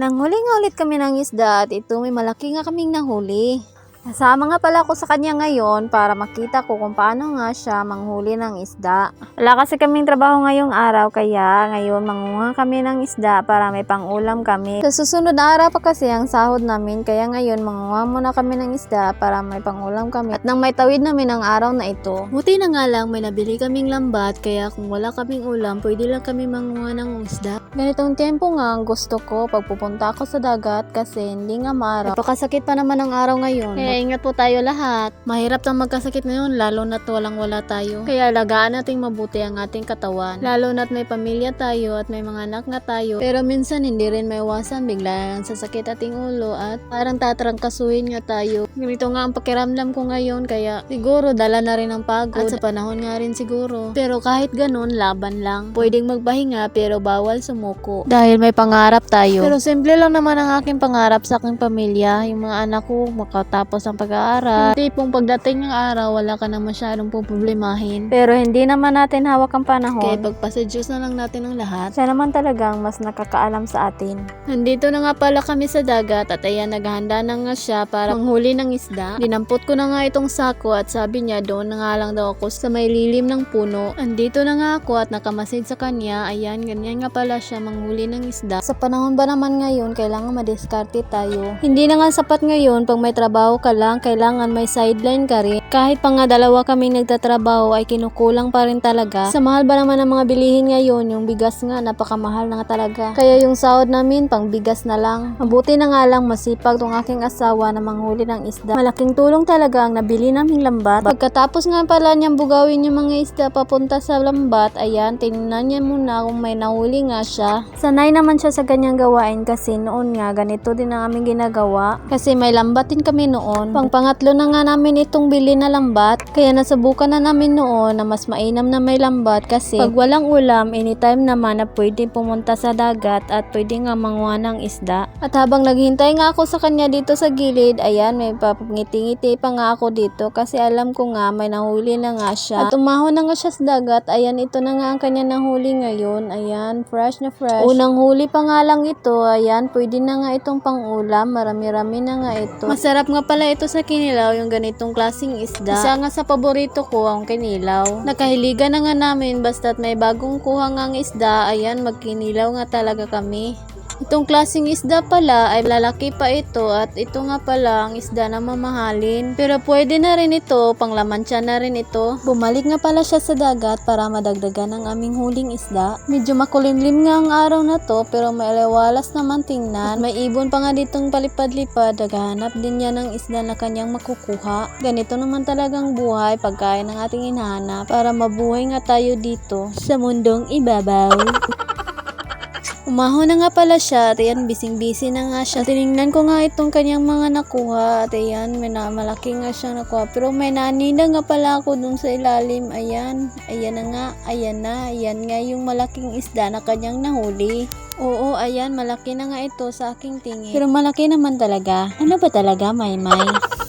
Nanghuli nga ulit kami ng isda at ito may malaki nga kaming nahuli. Kasama nga pala ako sa kanya ngayon para makita ko kung paano nga siya manghuli ng isda. Wala kasi kaming trabaho ngayong araw kaya ngayon manguha kami ng isda para may pangulam kami. Sa susunod na araw pa kasi ang sahod namin kaya ngayon manguha muna kami ng isda para may pangulam kami. At nang may tawid namin ang araw na ito. Buti na nga lang may nabili kaming lambat kaya kung wala kaming ulam pwede lang kami manguha ng isda. Ganitong tempo nga ang gusto ko pag pupunta ako sa dagat kasi hindi nga maaraw. Napakasakit pa naman ang araw ngayon. Kaya ingat po tayo lahat. Mahirap tang magkasakit ngayon lalo na't walang wala tayo. Kaya alagaan nating mabuti ang ating katawan. Lalo na't may pamilya tayo at may mga anak nga tayo. Pero minsan hindi rin maiwasan bigla lang sasakit ating ulo at parang tatrangkasuhin nga tayo. Ganito nga ang pakiramdam ko ngayon kaya siguro dala na rin ang pagod at sa panahon nga rin siguro. Pero kahit ganun, laban lang. Pwedeng magpahinga pero bawal sumuko. Dahil may pangarap tayo. Pero simple lang naman ang aking pangarap sa aking pamilya. Yung mga anak ko makatapos ang pag-aaral. Tipong pagdating ng araw, wala ka na masyadong problemahin. Pero hindi naman natin hawak ang panahon. Kaya pagpasa Diyos na lang natin ang lahat. Siya naman talagang mas nakakaalam sa atin. Nandito na nga pala kami sa dagat at ayan naghahanda na nga siya para manghuli ng isda. Dinampot ko na nga itong sako at sabi niya doon na nga lang daw ako sa may lilim ng puno. Andito na nga ako at nakamasid sa kanya. Ayan, ganyan nga pala siya manghuli ng isda. Sa panahon ba naman ngayon, kailangan madiskarte tayo. Hindi na nga sapat ngayon pag may trabaho ka lang, kailangan may sideline ka rin. Kahit pa nga dalawa kaming nagtatrabaho ay kinukulang pa rin talaga. Sa mahal ba naman ng mga bilihin ngayon, yung bigas nga napakamahal na nga talaga. Kaya yung sahod namin pang bigas na lang. Mabuti na nga lang masipag tong aking asawa na manghuli ng isda. Malaking tulong talaga ang nabili naming lambat. Pagkatapos nga pala niyang bugawin yung mga isda papunta sa lambat, ayan, tinignan niya muna kung may nahuli nga siya. Sanay naman siya sa ganyang gawain kasi noon nga ganito din ang aming ginagawa. Kasi may lambat din kami noon. Pang pangatlo na nga namin itong bili na lambat. Kaya nasubukan na namin noon na mas mainam na may lambat kasi pag walang ulam, anytime naman na pwede pumunta sa dagat at pwede nga manguha ng isda. At habang naghihintay nga ako sa kanya dito sa gilid, ayan, may papangiti-ngiti pa nga ako dito kasi alam ko nga may nahuli na nga siya. At umahon na nga siya sa dagat, ayan, ito na nga ang kanya nahuli ngayon. Ayan, fresh na fresh. Unang huli pa nga lang ito, ayan, pwede na nga itong pangulam, marami-rami na nga ito. Masarap nga pala ito sa kinilaw, yung ganitong klasing isda. Isa nga sa paborito ko ang kinilaw. Nakahiligan na nga namin basta't may bagong kuha nga ang isda, ayan, magkinilaw nga talaga kami. Itong klaseng isda pala ay lalaki pa ito at ito nga pala ang isda na mamahalin. Pero pwede na rin ito, panglaman siya na rin ito. Bumalik nga pala siya sa dagat para madagdagan ang aming huling isda. Medyo makulimlim nga ang araw na to pero may aliwalas naman tingnan. At may ibon pa nga ditong palipad-lipad, naghahanap din niya ng isda na kanyang makukuha. Ganito naman talagang buhay pagkain ng ating hinahanap para mabuhay nga tayo dito sa mundong ibabaw. Umahon na nga pala siya at ayan, bising-busy na nga siya. Tinignan ko nga itong kanyang mga nakuha at ayan, may na, malaki nga siya nakuha. Pero may nanina nga pala ako dun sa ilalim. Ayan, ayan na nga, ayan na, ayan nga yung malaking isda na kanyang nahuli. Oo, ayan, malaki na nga ito sa aking tingin. Pero malaki naman talaga. Ano ba talaga, Maymay?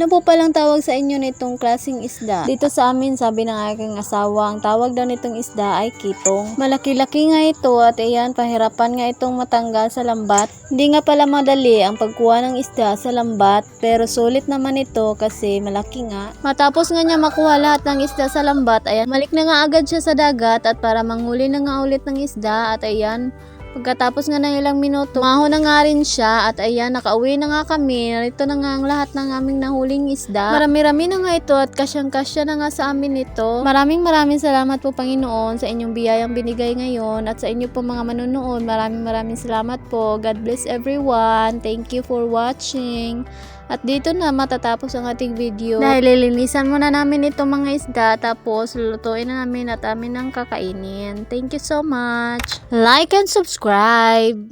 Ano po palang tawag sa inyo nitong klasing isda? Dito sa amin, sabi ng aking asawa, ang tawag daw nitong isda ay kitong. Malaki-laki nga ito at ayan, pahirapan nga itong matanggal sa lambat. Hindi nga pala madali ang pagkuha ng isda sa lambat, pero sulit naman ito kasi malaki nga. Matapos nga niya makuha lahat ng isda sa lambat, ayan, malik na nga agad siya sa dagat at para manghuli na nga ulit ng isda at ayan, Pagkatapos nga ng ilang minuto, maho na nga rin siya at ayan, nakauwi na nga kami. Narito na nga ang lahat ng aming nahuling isda. Marami-rami na nga ito at kasyang-kasya na nga sa amin ito. Maraming maraming salamat po Panginoon sa inyong biyayang binigay ngayon at sa inyo po mga manunood. Maraming maraming salamat po. God bless everyone. Thank you for watching. At dito na matatapos ang ating video. Dahil lilinisan muna namin itong mga isda tapos lulutuin na namin at amin ang kakainin. Thank you so much. Like and subscribe.